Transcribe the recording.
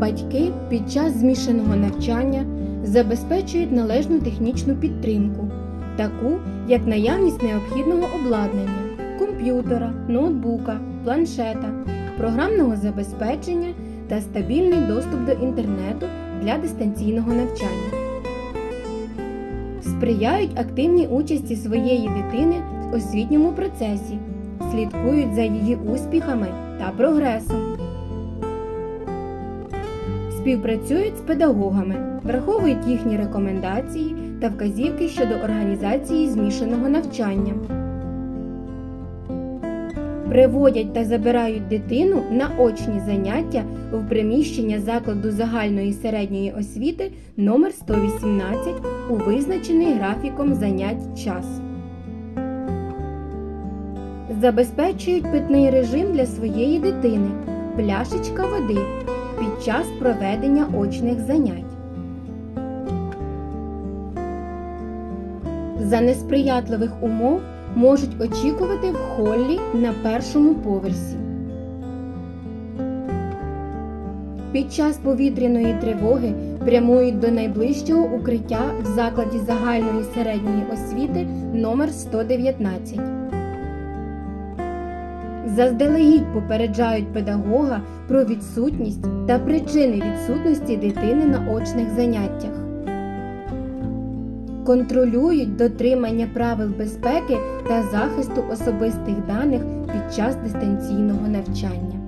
Батьки під час змішаного навчання забезпечують належну технічну підтримку, таку як наявність необхідного обладнання, комп'ютера, ноутбука, планшета, програмного забезпечення та стабільний доступ до інтернету для дистанційного навчання. Сприяють активній участі своєї дитини в освітньому процесі, слідкують за її успіхами та прогресом. Співпрацюють з педагогами, враховують їхні рекомендації та вказівки щодо організації змішаного навчання. Приводять та забирають дитину на очні заняття в приміщення закладу загальної середньої освіти номер 118 у визначений графіком занять час. Забезпечують питний режим для своєї дитини, пляшечка води під час проведення очних занять. За несприятливих умов можуть очікувати в холлі на першому поверсі. Під час повітряної тривоги прямують до найближчого укриття в закладі загальної середньої освіти номер 119. Заздалегідь попереджають педагога про відсутність та причини відсутності дитини на очних заняттях. Контролюють дотримання правил безпеки та захисту особистих даних під час дистанційного навчання.